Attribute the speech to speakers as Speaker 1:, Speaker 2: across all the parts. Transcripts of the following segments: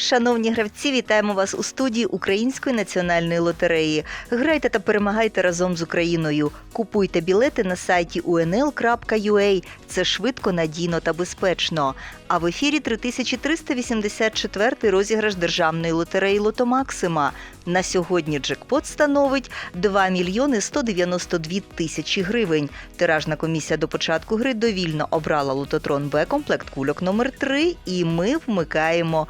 Speaker 1: Шановні гравці, вітаємо вас у студії Української національної лотереї. Грайте та перемагайте разом з Україною. Купуйте білети на сайті unl.ua. Це швидко, надійно та безпечно. А в ефірі 3384 розіграш державної лотереї Лото Максима. На сьогодні джекпот становить 2 мільйони 192 тисячі гривень. Тиражна комісія до початку гри довільно обрала лототрон Б комплект кульок номер 3 і ми вмикаємо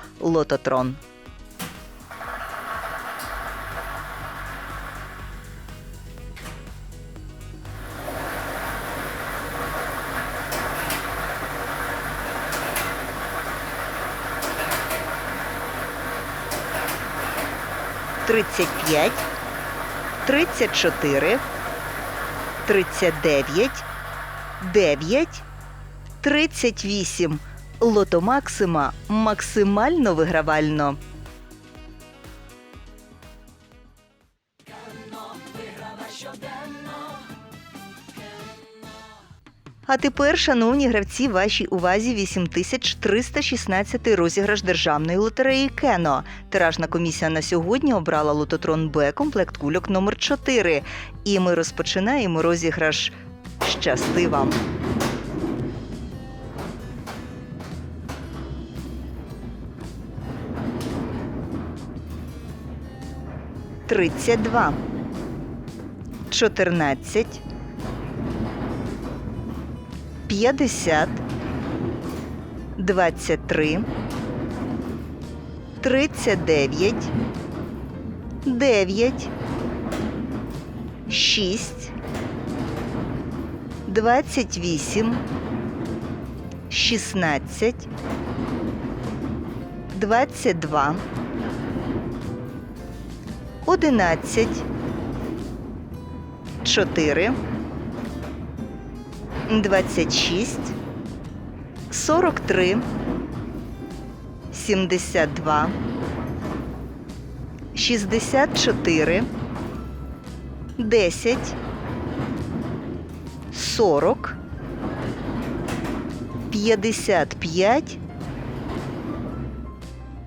Speaker 1: лототрон. Тридцять п'ять, тридцять чотири, тридцять дев'ять, дев'ять, тридцять вісім. Лото Максима максимально вигравально. А тепер, шановні гравці, вашій увазі 8316 розіграш державної лотереї Кено. Тиражна комісія на сьогодні обрала лототрон Б комплект кульок номер 4 І ми розпочинаємо розіграш. Щасти вам! 32, 14, 50, 23, 39, 9, 6, 28, 16, 22, Одинадцять. Чотири. Двадцять шість. Сорок три. Сімдесят два. Шістдесят чотири. Десять. Сорок. П'ятдесят п'ять.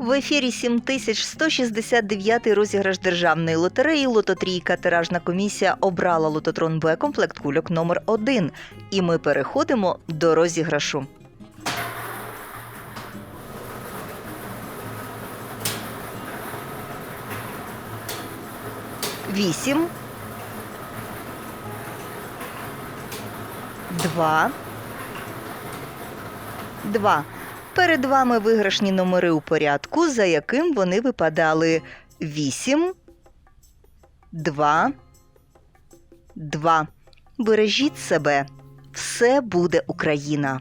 Speaker 1: В ефірі 7169 розіграш державної лотереї Лототрійка. Тиражна комісія обрала лототрон Б комплект кульок номер 1 І ми переходимо до розіграшу. Вісім. Два. Два. Перед вами виграшні номери у порядку, за яким вони випадали 8, 2, 2. Бережіть себе. Все буде Україна.